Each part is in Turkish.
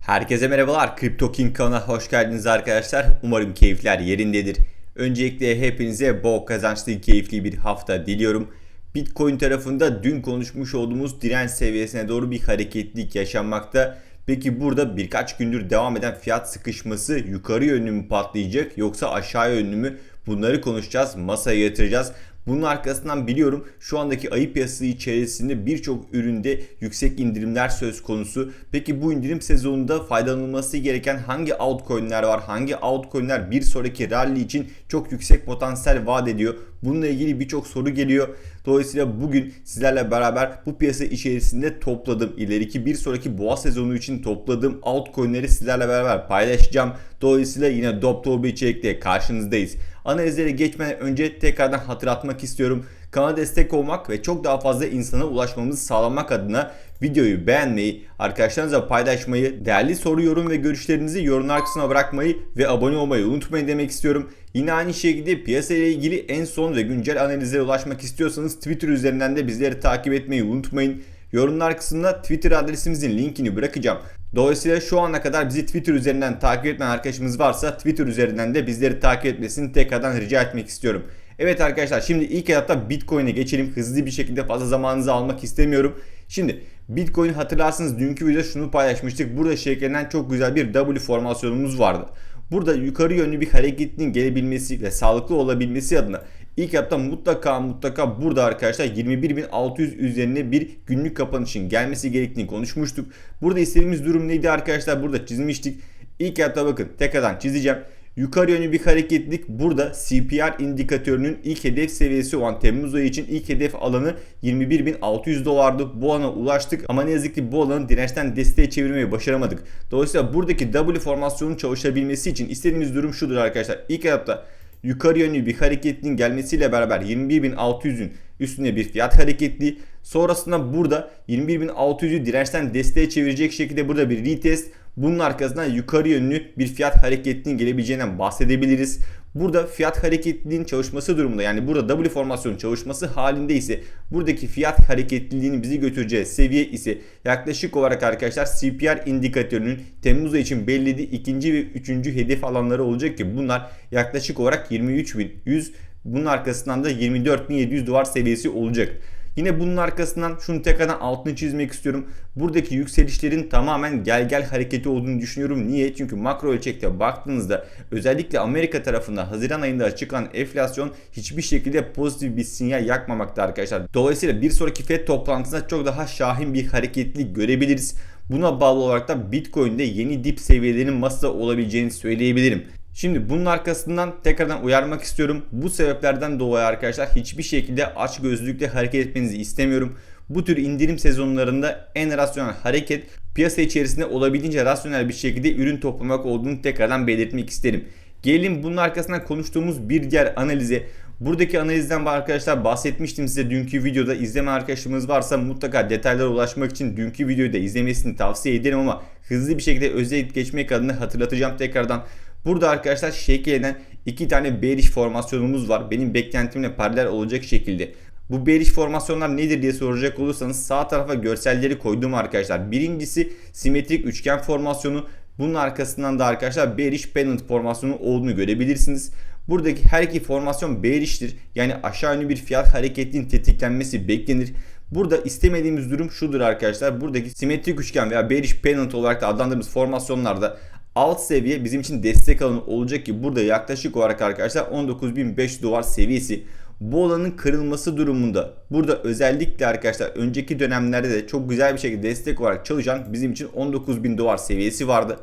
Herkese merhabalar. Crypto King kanalına hoş geldiniz arkadaşlar. Umarım keyifler yerindedir. Öncelikle hepinize bol kazançlı, keyifli bir hafta diliyorum. Bitcoin tarafında dün konuşmuş olduğumuz direnç seviyesine doğru bir hareketlilik yaşanmakta. Peki burada birkaç gündür devam eden fiyat sıkışması yukarı yönlü mü patlayacak yoksa aşağı yönlü mü? Bunları konuşacağız, masaya yatıracağız. Bunun arkasından biliyorum şu andaki ayı piyasası içerisinde birçok üründe yüksek indirimler söz konusu. Peki bu indirim sezonunda faydalanılması gereken hangi altcoin'ler var? Hangi altcoin'ler bir sonraki rally için çok yüksek potansiyel vaat ediyor? Bununla ilgili birçok soru geliyor. Dolayısıyla bugün sizlerle beraber bu piyasa içerisinde topladım. ileriki bir sonraki boğa sezonu için topladığım altcoin'leri sizlerle beraber paylaşacağım. Dolayısıyla yine dop dolu bir içerikle karşınızdayız. Analizlere geçmeden önce tekrardan hatırlatmak istiyorum. Kanala destek olmak ve çok daha fazla insana ulaşmamızı sağlamak adına videoyu beğenmeyi, arkadaşlarınızla paylaşmayı, değerli soru, yorum ve görüşlerinizi yorumlar kısmına bırakmayı ve abone olmayı unutmayın demek istiyorum. Yine aynı şekilde piyasa ile ilgili en son ve güncel analizlere ulaşmak istiyorsanız Twitter üzerinden de bizleri takip etmeyi unutmayın. Yorumlar kısmında Twitter adresimizin linkini bırakacağım. Dolayısıyla şu ana kadar bizi Twitter üzerinden takip eden arkadaşımız varsa Twitter üzerinden de bizleri takip etmesini tekrardan rica etmek istiyorum. Evet arkadaşlar şimdi ilk etapta Bitcoin'e geçelim. Hızlı bir şekilde fazla zamanınızı almak istemiyorum. Şimdi Bitcoin hatırlarsınız dünkü videoda şunu paylaşmıştık. Burada şekillenen çok güzel bir W formasyonumuz vardı. Burada yukarı yönlü bir hareketin gelebilmesi ve sağlıklı olabilmesi adına ilk etapta mutlaka mutlaka burada arkadaşlar 21.600 üzerine bir günlük kapanışın gelmesi gerektiğini konuşmuştuk. Burada istediğimiz durum neydi arkadaşlar? Burada çizmiştik. İlk etapta bakın tekrardan çizeceğim. Yukarı yönlü bir hareketlilik burada CPR indikatörünün ilk hedef seviyesi olan Temmuz ayı için ilk hedef alanı 21.600 dolardı. Bu alana ulaştık ama ne yazık ki bu alanı dirençten desteğe çevirmeyi başaramadık. Dolayısıyla buradaki W formasyonun çalışabilmesi için istediğimiz durum şudur arkadaşlar. İlk etapta yukarı yönlü bir hareketliliğin gelmesiyle beraber 21.600'ün üstüne bir fiyat hareketli. Sonrasında burada 21.600'ü dirençten desteğe çevirecek şekilde burada bir retest bunun arkasından yukarı yönlü bir fiyat hareketliliğinin gelebileceğinden bahsedebiliriz. Burada fiyat hareketliliğinin çalışması durumunda yani burada W formasyonun çalışması halinde ise buradaki fiyat hareketliliğinin bizi götüreceği seviye ise yaklaşık olarak arkadaşlar CPR indikatörünün Temmuz için belirlediği ikinci ve üçüncü hedef alanları olacak ki bunlar yaklaşık olarak 23.100 bunun arkasından da 24.700 dolar seviyesi olacak. Yine bunun arkasından şunu tekrardan altını çizmek istiyorum. Buradaki yükselişlerin tamamen gel gel hareketi olduğunu düşünüyorum. Niye? Çünkü makro ölçekte baktığınızda özellikle Amerika tarafında Haziran ayında açıklanan enflasyon hiçbir şekilde pozitif bir sinyal yakmamakta arkadaşlar. Dolayısıyla bir sonraki FED toplantısında çok daha şahin bir hareketlilik görebiliriz. Buna bağlı olarak da Bitcoin'de yeni dip seviyelerinin masada olabileceğini söyleyebilirim. Şimdi bunun arkasından tekrardan uyarmak istiyorum. Bu sebeplerden dolayı arkadaşlar hiçbir şekilde aç gözlükle hareket etmenizi istemiyorum. Bu tür indirim sezonlarında en rasyonel hareket piyasa içerisinde olabildiğince rasyonel bir şekilde ürün toplamak olduğunu tekrardan belirtmek isterim. Gelelim bunun arkasından konuştuğumuz bir diğer analize. Buradaki analizden arkadaşlar bahsetmiştim size dünkü videoda izleme arkadaşımız varsa mutlaka detaylara ulaşmak için dünkü videoyu da izlemesini tavsiye ederim ama hızlı bir şekilde özellikle geçmek adına hatırlatacağım tekrardan. Burada arkadaşlar şekillenen iki tane bearish formasyonumuz var. Benim beklentimle paralel olacak şekilde. Bu bearish formasyonlar nedir diye soracak olursanız sağ tarafa görselleri koydum arkadaşlar. Birincisi simetrik üçgen formasyonu. Bunun arkasından da arkadaşlar bearish pennant formasyonu olduğunu görebilirsiniz. Buradaki her iki formasyon bearish'tir. Yani aşağı yönlü bir fiyat hareketinin tetiklenmesi beklenir. Burada istemediğimiz durum şudur arkadaşlar. Buradaki simetrik üçgen veya bearish pennant olarak da adlandırdığımız formasyonlarda alt seviye bizim için destek alanı olacak ki burada yaklaşık olarak arkadaşlar 19.500 dolar seviyesi bu alanın kırılması durumunda burada özellikle arkadaşlar önceki dönemlerde de çok güzel bir şekilde destek olarak çalışan bizim için 19.000 dolar seviyesi vardı.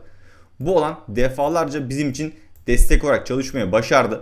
Bu alan defalarca bizim için destek olarak çalışmaya başardı.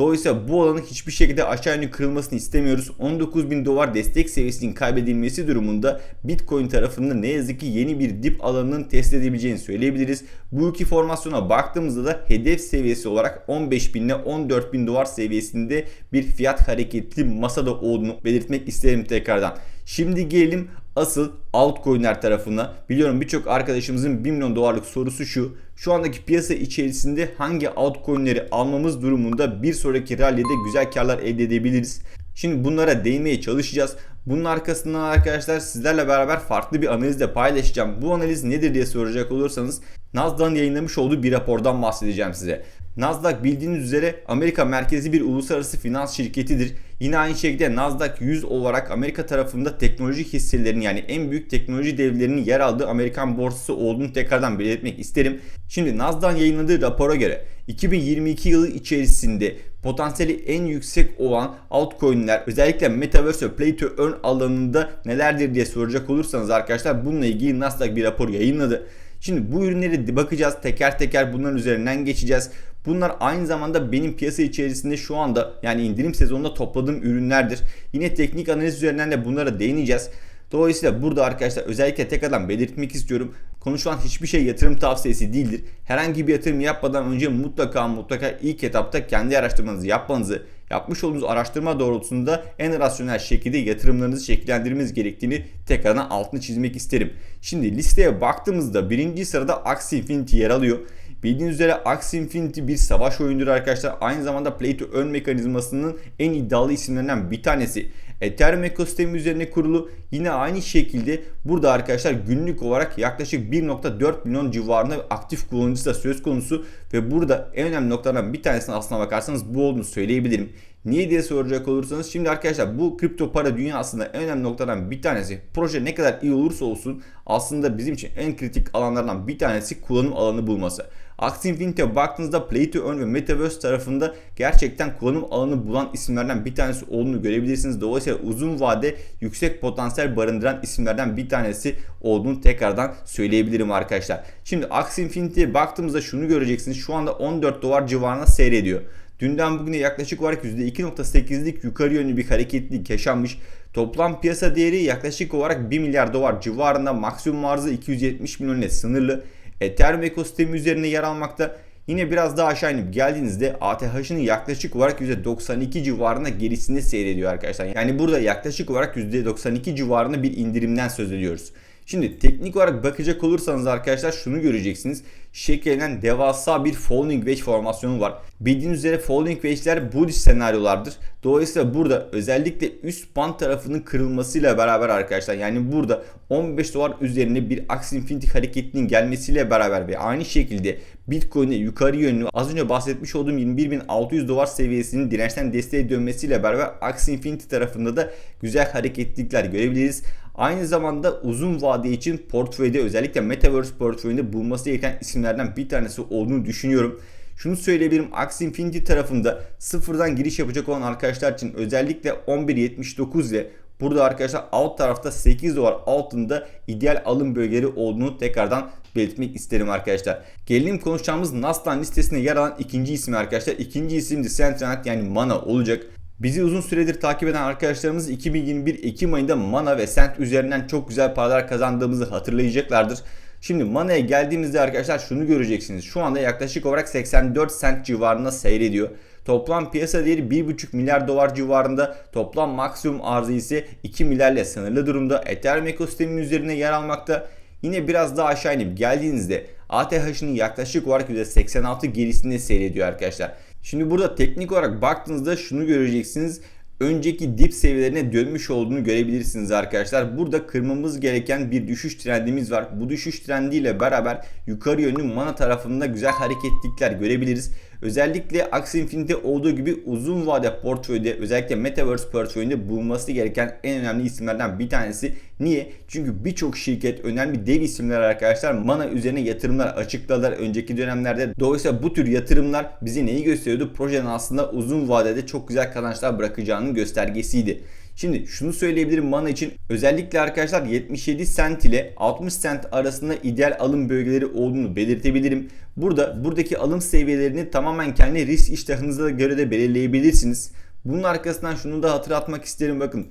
Dolayısıyla bu alanın hiçbir şekilde aşağı yönlü kırılmasını istemiyoruz. 19 bin dolar destek seviyesinin kaybedilmesi durumunda Bitcoin tarafında ne yazık ki yeni bir dip alanının test edebileceğini söyleyebiliriz. Bu iki formasyona baktığımızda da hedef seviyesi olarak 15 bin ile 14 bin dolar seviyesinde bir fiyat hareketli masada olduğunu belirtmek isterim tekrardan. Şimdi gelelim asıl altcoin'ler tarafına. Biliyorum birçok arkadaşımızın 1 milyon dolarlık sorusu şu. Şu andaki piyasa içerisinde hangi altcoin'leri almamız durumunda bir sonraki rally'de güzel karlar elde edebiliriz? Şimdi bunlara değinmeye çalışacağız. Bunun arkasından arkadaşlar sizlerle beraber farklı bir analiz de paylaşacağım. Bu analiz nedir diye soracak olursanız Nasdaq'ın yayınlamış olduğu bir rapordan bahsedeceğim size. Nasdaq bildiğiniz üzere Amerika merkezi bir uluslararası finans şirketidir. Yine aynı şekilde Nasdaq 100 olarak Amerika tarafında teknoloji hisselerinin yani en büyük teknoloji devlerinin yer aldığı Amerikan borsası olduğunu tekrardan belirtmek isterim. Şimdi Nasdaq'ın yayınladığı rapora göre 2022 yılı içerisinde potansiyeli en yüksek olan altcoin'ler özellikle Metaverse ve Play to Earn alanında nelerdir diye soracak olursanız arkadaşlar bununla ilgili Nasdaq bir rapor yayınladı. Şimdi bu ürünleri bakacağız teker teker bunların üzerinden geçeceğiz. Bunlar aynı zamanda benim piyasa içerisinde şu anda yani indirim sezonunda topladığım ürünlerdir. Yine teknik analiz üzerinden de bunlara değineceğiz. Dolayısıyla burada arkadaşlar özellikle tekrardan belirtmek istiyorum. Konuşulan hiçbir şey yatırım tavsiyesi değildir. Herhangi bir yatırım yapmadan önce mutlaka mutlaka ilk etapta kendi araştırmanızı yapmanızı, yapmış olduğunuz araştırma doğrultusunda en rasyonel şekilde yatırımlarınızı şekillendirmeniz gerektiğini tekrardan altını çizmek isterim. Şimdi listeye baktığımızda birinci sırada Axie Infinity yer alıyor. Bildiğiniz üzere Axie Infinity bir savaş oyundur arkadaşlar. Aynı zamanda Play to Earn mekanizmasının en iddialı isimlerinden bir tanesi. Ethereum ekosistemi üzerine kurulu. Yine aynı şekilde burada arkadaşlar günlük olarak yaklaşık 1.4 milyon civarında aktif kullanıcısı da söz konusu ve burada en önemli noktalardan bir tanesine aslına bakarsanız bu olduğunu söyleyebilirim. Niye diye soracak olursanız şimdi arkadaşlar bu kripto para dünyasında en önemli noktadan bir tanesi proje ne kadar iyi olursa olsun aslında bizim için en kritik alanlardan bir tanesi kullanım alanı bulması. Axie Infinity'e baktığınızda Play to Earn ve Metaverse tarafında gerçekten kullanım alanı bulan isimlerden bir tanesi olduğunu görebilirsiniz. Dolayısıyla uzun vade yüksek potansiyel barındıran isimlerden bir tanesi olduğunu tekrardan söyleyebilirim arkadaşlar. Şimdi Axie Infinity'ye baktığımızda şunu göreceksiniz. Şu anda 14 dolar civarında seyrediyor. Dünden bugüne yaklaşık olarak %2.8'lik yukarı yönlü bir hareketlilik yaşanmış. Toplam piyasa değeri yaklaşık olarak 1 milyar dolar civarında maksimum arzı 270 milyon ile sınırlı. Ethereum ekosistemi üzerine yer almakta. Yine biraz daha aşağı inip geldiğinizde ATH'ın yaklaşık olarak %92 civarında gerisinde seyrediyor arkadaşlar. Yani burada yaklaşık olarak %92 civarında bir indirimden söz ediyoruz. Şimdi teknik olarak bakacak olursanız arkadaşlar şunu göreceksiniz. Şekillenen devasa bir falling wedge formasyonu var. Bildiğiniz üzere falling wedge'ler bullish senaryolardır. Dolayısıyla burada özellikle üst band tarafının kırılmasıyla beraber arkadaşlar yani burada 15 dolar üzerine bir Axie Infinity hareketinin gelmesiyle beraber ve aynı şekilde Bitcoin'e yukarı yönlü az önce bahsetmiş olduğum 21.600 dolar seviyesinin dirençten desteğe dönmesiyle beraber Axie Infinity tarafında da güzel hareketlilikler görebiliriz. Aynı zamanda uzun vade için portföyde özellikle Metaverse portföyünde bulması gereken isimlerden bir tanesi olduğunu düşünüyorum. Şunu söyleyebilirim Axie Infinity tarafında sıfırdan giriş yapacak olan arkadaşlar için özellikle 11.79 ile burada arkadaşlar alt tarafta 8 dolar altında ideal alım bölgeleri olduğunu tekrardan belirtmek isterim arkadaşlar. Gelelim konuşacağımız Nasdaq listesine yer alan ikinci isim arkadaşlar. İkinci isim de Centranet yani Mana olacak. Bizi uzun süredir takip eden arkadaşlarımız 2021 Ekim ayında Mana ve Sent üzerinden çok güzel paralar kazandığımızı hatırlayacaklardır. Şimdi Mana'ya geldiğimizde arkadaşlar şunu göreceksiniz. Şu anda yaklaşık olarak 84 sent civarında seyrediyor. Toplam piyasa değeri 1,5 milyar dolar civarında. Toplam maksimum arzı ise 2 milyarla sınırlı durumda. Ethereum ekosisteminin üzerine yer almakta. Yine biraz daha aşağı inip geldiğinizde ATH'nin yaklaşık olarak %86 gerisinde seyrediyor arkadaşlar. Şimdi burada teknik olarak baktığınızda şunu göreceksiniz önceki dip seviyelerine dönmüş olduğunu görebilirsiniz arkadaşlar. Burada kırmamız gereken bir düşüş trendimiz var. Bu düşüş trendiyle beraber yukarı yönlü mana tarafında güzel hareketlikler görebiliriz. Özellikle Axie Infinity olduğu gibi uzun vade portföyde özellikle Metaverse portföyünde bulunması gereken en önemli isimlerden bir tanesi. Niye? Çünkü birçok şirket önemli dev isimler arkadaşlar mana üzerine yatırımlar açıkladılar önceki dönemlerde. Dolayısıyla bu tür yatırımlar bize neyi gösteriyordu? Projenin aslında uzun vadede çok güzel kazançlar bırakacağının göstergesiydi. Şimdi şunu söyleyebilirim mana için özellikle arkadaşlar 77 sent ile 60 sent arasında ideal alım bölgeleri olduğunu belirtebilirim. Burada buradaki alım seviyelerini tamamen kendi risk iştahınıza göre de belirleyebilirsiniz. Bunun arkasından şunu da hatırlatmak isterim bakın.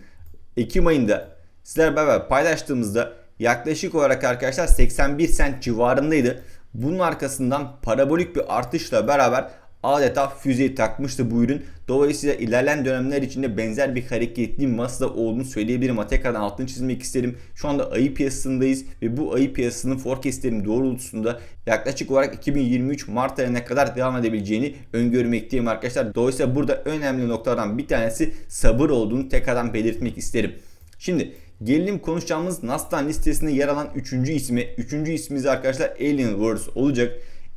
Ekim ayında sizler beraber paylaştığımızda yaklaşık olarak arkadaşlar 81 sent civarındaydı. Bunun arkasından parabolik bir artışla beraber adeta füzeyi takmıştı bu ürün. Dolayısıyla ilerleyen dönemler içinde benzer bir hareketli masada olduğunu söyleyebilirim ama tekrardan altını çizmek isterim. Şu anda ayı piyasasındayız ve bu ayı piyasasının forecastlerim doğrultusunda yaklaşık olarak 2023 Mart ayına kadar devam edebileceğini öngörmekteyim arkadaşlar. Dolayısıyla burada önemli noktalardan bir tanesi sabır olduğunu tekrardan belirtmek isterim. Şimdi gelelim konuşacağımız Nasdaq listesinde yer alan 3. ismi. 3. ismimiz arkadaşlar Alienverse olacak.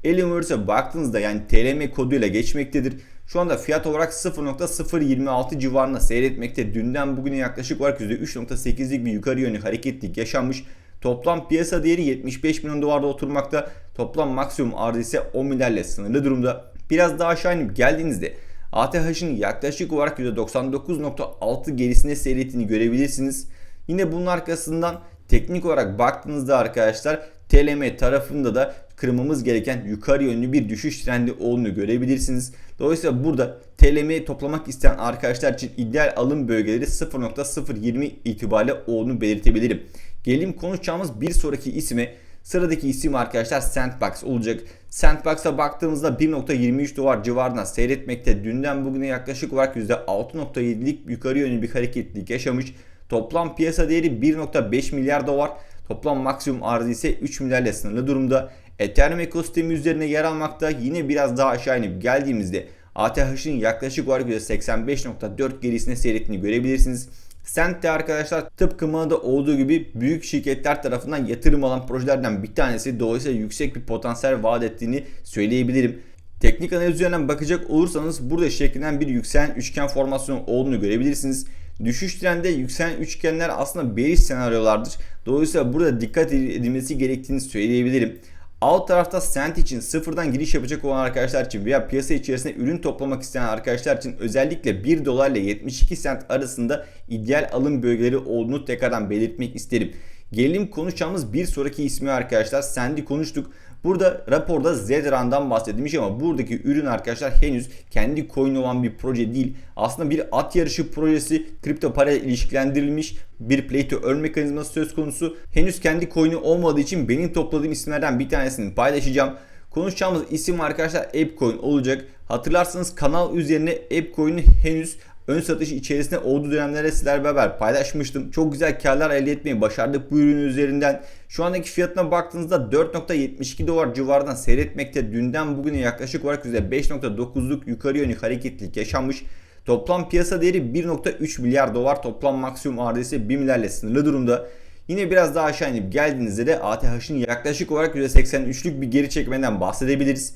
Alienverse'e baktığınızda yani TLM koduyla geçmektedir. Şu anda fiyat olarak 0.026 civarında seyretmekte. Dünden bugüne yaklaşık olarak %3.8'lik bir yukarı yönlü hareketlik yaşanmış. Toplam piyasa değeri 75 milyon dolarda oturmakta. Toplam maksimum arzı ise 10 milyarla sınırlı durumda. Biraz daha aşağı inip geldiğinizde ATH'ın yaklaşık olarak %99.6 gerisine seyrettiğini görebilirsiniz. Yine bunun arkasından teknik olarak baktığınızda arkadaşlar TLM tarafında da kırmamız gereken yukarı yönlü bir düşüş trendi olduğunu görebilirsiniz. Dolayısıyla burada TLM'yi toplamak isteyen arkadaşlar için ideal alım bölgeleri 0.020 itibariyle olduğunu belirtebilirim. Gelelim konuşacağımız bir sonraki isme Sıradaki isim arkadaşlar Sandbox olacak. Sandbox'a baktığımızda 1.23 dolar civarında seyretmekte. Dünden bugüne yaklaşık olarak %6.7'lik yukarı yönlü bir hareketlilik yaşamış. Toplam piyasa değeri 1.5 milyar dolar. Toplam maksimum arzı ise 3 milyarla sınırlı durumda. Ethereum ekosistemi üzerine yer almakta. Yine biraz daha aşağı inip geldiğimizde ATH'ın yaklaşık olarak %85.4 gerisine seyrettiğini görebilirsiniz. Sent arkadaşlar tıpkı Mana'da olduğu gibi büyük şirketler tarafından yatırım alan projelerden bir tanesi. Dolayısıyla yüksek bir potansiyel vaat ettiğini söyleyebilirim. Teknik analiz üzerinden bakacak olursanız burada şekillenen bir yükselen üçgen formasyonu olduğunu görebilirsiniz. Düşüş trendinde yükselen üçgenler aslında bearish senaryolardır. Dolayısıyla burada dikkat edilmesi gerektiğini söyleyebilirim. Alt tarafta sent için sıfırdan giriş yapacak olan arkadaşlar için veya piyasa içerisinde ürün toplamak isteyen arkadaşlar için özellikle 1 dolar ile 72 sent arasında ideal alım bölgeleri olduğunu tekrardan belirtmek isterim. Gelelim konuşacağımız bir sonraki ismi arkadaşlar. Sendi konuştuk. Burada raporda Zedran'dan bahsedilmiş ama buradaki ürün arkadaşlar henüz kendi coin olan bir proje değil. Aslında bir at yarışı projesi kripto para ilişkilendirilmiş bir play to earn mekanizması söz konusu. Henüz kendi coin'i olmadığı için benim topladığım isimlerden bir tanesini paylaşacağım. Konuşacağımız isim arkadaşlar ApeCoin olacak. Hatırlarsanız kanal üzerine ApeCoin'i henüz ön satış içerisinde olduğu dönemlerde sizlerle beraber paylaşmıştım. Çok güzel karlar elde etmeyi başardık bu ürün üzerinden. Şu andaki fiyatına baktığınızda 4.72 dolar civarından seyretmekte. Dünden bugüne yaklaşık olarak %5.9'luk yukarı yönlü hareketlilik yaşanmış. Toplam piyasa değeri 1.3 milyar dolar. Toplam maksimum ise 1 milyarla sınırlı durumda. Yine biraz daha aşağı inip geldiğinizde de ATH'ın yaklaşık olarak %83'lük bir geri çekmeden bahsedebiliriz.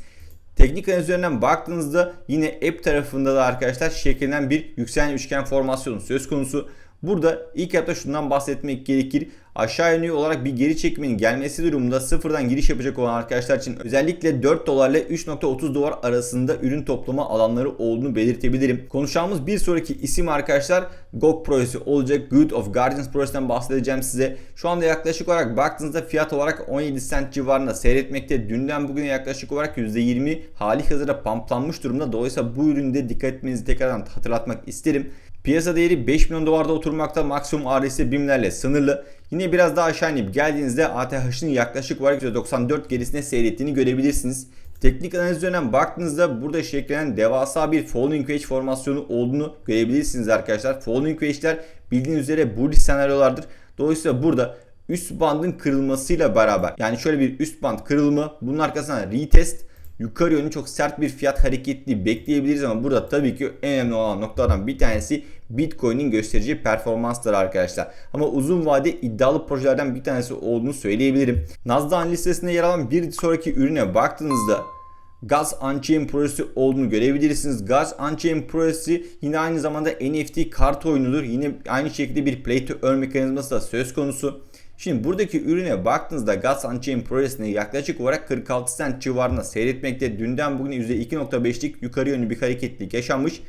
Teknik analiz üzerinden baktığınızda yine app tarafında da arkadaşlar şekillenen bir yükselen üçgen formasyonu söz konusu. Burada ilk etapta şundan bahsetmek gerekir. Aşağı yönlü olarak bir geri çekmenin gelmesi durumunda sıfırdan giriş yapacak olan arkadaşlar için özellikle 4 dolar ile 3.30 dolar arasında ürün toplama alanları olduğunu belirtebilirim. Konuşacağımız bir sonraki isim arkadaşlar GOG projesi olacak. Good of Guardians projesinden bahsedeceğim size. Şu anda yaklaşık olarak baktığınızda fiyat olarak 17 cent civarında seyretmekte. Dünden bugüne yaklaşık olarak %20 hali hazırda pamplanmış durumda. Dolayısıyla bu üründe dikkat etmenizi tekrardan hatırlatmak isterim. Piyasa değeri 5 milyon dolarda oturmakta maksimum ARS'i BİM'lerle sınırlı. Yine biraz daha aşağı inip geldiğinizde ATH'ın yaklaşık olarak %94 gerisine seyrettiğini görebilirsiniz. Teknik analiz üzerinden baktığınızda burada şekillenen devasa bir falling wedge formasyonu olduğunu görebilirsiniz arkadaşlar. Falling wedge'ler bildiğiniz üzere bullish senaryolardır. Dolayısıyla burada üst bandın kırılmasıyla beraber yani şöyle bir üst band kırılma bunun arkasından retest yukarı yönlü çok sert bir fiyat hareketli bekleyebiliriz ama burada tabii ki en önemli olan noktalardan bir tanesi Bitcoin'in gösterici performansları arkadaşlar. Ama uzun vade iddialı projelerden bir tanesi olduğunu söyleyebilirim. Nasdaq listesinde yer alan bir sonraki ürüne baktığınızda Gas Unchained projesi olduğunu görebilirsiniz. Gas Unchained projesi yine aynı zamanda NFT kart oyunudur. Yine aynı şekilde bir play to earn mekanizması da söz konusu. Şimdi buradaki ürüne baktığınızda Gas Unchained projesini yaklaşık olarak 46 cent civarında seyretmekte. Dünden bugüne %2.5'lik yukarı yönlü bir hareketlilik yaşanmış.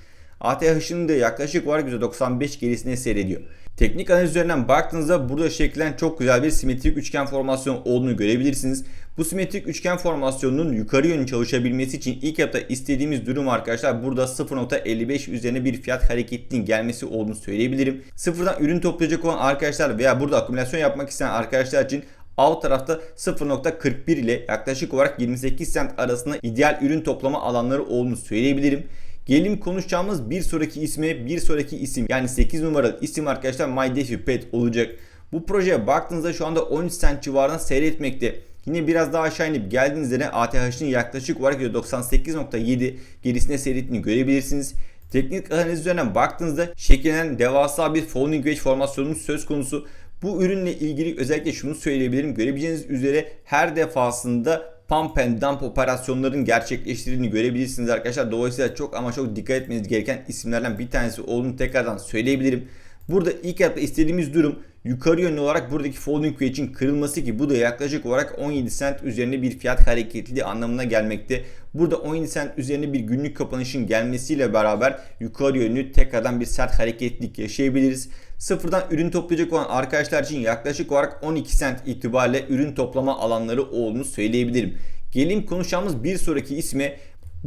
ATH'ın da yaklaşık olarak %95 gerisine seyrediyor. Teknik analiz üzerinden baktığınızda burada şekillen çok güzel bir simetrik üçgen formasyon olduğunu görebilirsiniz. Bu simetrik üçgen formasyonunun yukarı yönlü çalışabilmesi için ilk etapta istediğimiz durum arkadaşlar burada 0.55 üzerine bir fiyat hareketinin gelmesi olduğunu söyleyebilirim. Sıfırdan ürün toplayacak olan arkadaşlar veya burada akümülasyon yapmak isteyen arkadaşlar için alt tarafta 0.41 ile yaklaşık olarak 28 cent arasında ideal ürün toplama alanları olduğunu söyleyebilirim. Gelelim konuşacağımız bir sonraki isme bir sonraki isim yani 8 numaralı isim arkadaşlar My Defi Pet olacak. Bu projeye baktığınızda şu anda 13 cent civarında seyretmekte. Yine biraz daha aşağı inip geldiğinizde de ATH'ın yaklaşık olarak %98.7 gerisine seyrettiğini görebilirsiniz. Teknik analiz üzerinden baktığınızda şekillenen devasa bir falling wedge formasyonumuz söz konusu. Bu ürünle ilgili özellikle şunu söyleyebilirim. Görebileceğiniz üzere her defasında pump and dump operasyonların gerçekleştirildiğini görebilirsiniz arkadaşlar. Dolayısıyla çok ama çok dikkat etmeniz gereken isimlerden bir tanesi olduğunu tekrardan söyleyebilirim. Burada ilk etapta istediğimiz durum yukarı yönlü olarak buradaki falling wedge'in kırılması ki bu da yaklaşık olarak 17 cent üzerinde bir fiyat hareketliliği anlamına gelmekte. Burada 17 cent üzerinde bir günlük kapanışın gelmesiyle beraber yukarı yönlü tekrardan bir sert hareketlilik yaşayabiliriz. Sıfırdan ürün toplayacak olan arkadaşlar için yaklaşık olarak 12 cent itibariyle ürün toplama alanları olduğunu söyleyebilirim. Gelin konuşacağımız bir sonraki isme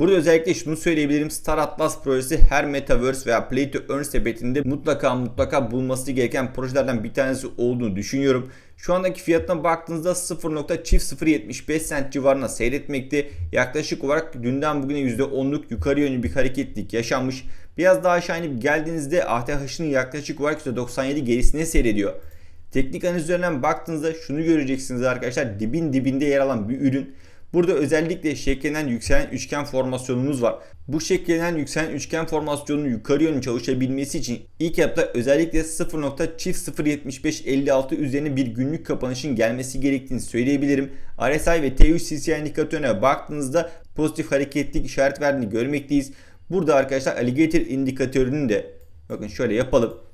Burada özellikle şunu söyleyebilirim. Star Atlas projesi her Metaverse veya Play to Earn sepetinde mutlaka mutlaka bulması gereken projelerden bir tanesi olduğunu düşünüyorum. Şu andaki fiyatına baktığınızda 0.075 cent civarına seyretmekte. Yaklaşık olarak dünden bugüne %10'luk yukarı yönlü bir hareketlik yaşanmış. Biraz daha aşağı inip geldiğinizde ATH'ının yaklaşık olarak %97 gerisine seyrediyor. Teknik analiz üzerinden baktığınızda şunu göreceksiniz arkadaşlar. Dibin dibinde yer alan bir ürün. Burada özellikle şekillenen yükselen üçgen formasyonumuz var. Bu şekillenen yükselen üçgen formasyonunun yukarı yönlü çalışabilmesi için ilk etapta özellikle 0.07556 üzerine bir günlük kapanışın gelmesi gerektiğini söyleyebilirim. RSI ve T3 CCI indikatörüne baktığınızda pozitif hareketlik işaret verdiğini görmekteyiz. Burada arkadaşlar alligator indikatörünün de bakın şöyle yapalım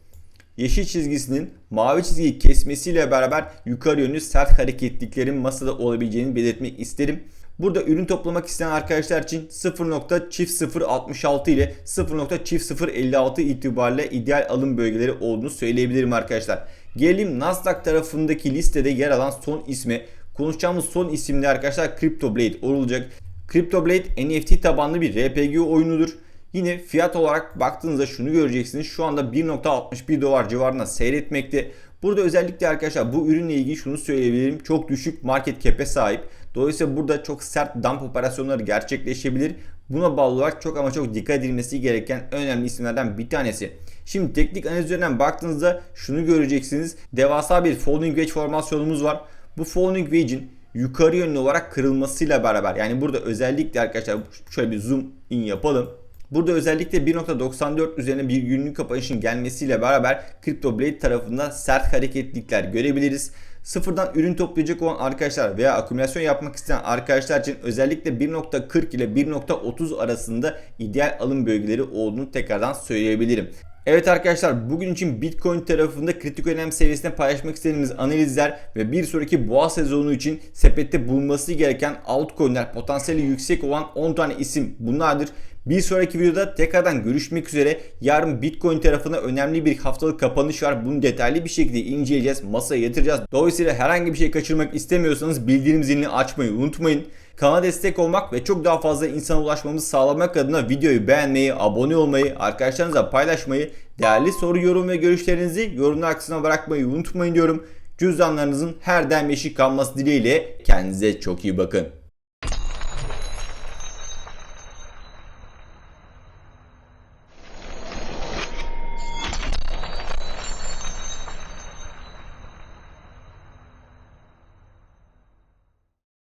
yeşil çizgisinin mavi çizgiyi kesmesiyle beraber yukarı yönlü sert hareketliklerin masada olabileceğini belirtmek isterim. Burada ürün toplamak isteyen arkadaşlar için 0.0066 ile 0.0056 itibariyle ideal alım bölgeleri olduğunu söyleyebilirim arkadaşlar. Gelelim Nasdaq tarafındaki listede yer alan son isme. Konuşacağımız son isimli arkadaşlar CryptoBlade olacak. CryptoBlade NFT tabanlı bir RPG oyunudur. Yine fiyat olarak baktığınızda şunu göreceksiniz. Şu anda 1.61 dolar civarında seyretmekte. Burada özellikle arkadaşlar bu ürünle ilgili şunu söyleyebilirim. Çok düşük market cap'e sahip. Dolayısıyla burada çok sert dump operasyonları gerçekleşebilir. Buna bağlı olarak çok ama çok dikkat edilmesi gereken önemli isimlerden bir tanesi. Şimdi teknik analiz üzerinden baktığınızda şunu göreceksiniz. Devasa bir falling wedge formasyonumuz var. Bu falling wedge'in yukarı yönlü olarak kırılmasıyla beraber yani burada özellikle arkadaşlar şöyle bir zoom in yapalım. Burada özellikle 1.94 üzerine bir günlük kapanışın gelmesiyle beraber CryptoBlade tarafında sert hareketlikler görebiliriz. Sıfırdan ürün toplayacak olan arkadaşlar veya akümülasyon yapmak isteyen arkadaşlar için özellikle 1.40 ile 1.30 arasında ideal alım bölgeleri olduğunu tekrardan söyleyebilirim. Evet arkadaşlar bugün için Bitcoin tarafında kritik önem seviyesinde paylaşmak istediğimiz analizler ve bir sonraki boğa sezonu için sepette bulunması gereken altcoin'ler potansiyeli yüksek olan 10 tane isim bunlardır. Bir sonraki videoda tekrardan görüşmek üzere. Yarın Bitcoin tarafına önemli bir haftalık kapanış var. Bunu detaylı bir şekilde inceleyeceğiz. Masaya yatıracağız. Dolayısıyla herhangi bir şey kaçırmak istemiyorsanız bildirim zilini açmayı unutmayın. Kanala destek olmak ve çok daha fazla insana ulaşmamızı sağlamak adına videoyu beğenmeyi, abone olmayı, arkadaşlarınızla paylaşmayı, değerli soru, yorum ve görüşlerinizi yorumlar kısmına bırakmayı unutmayın diyorum. Cüzdanlarınızın her daim eşik kalması dileğiyle kendinize çok iyi bakın.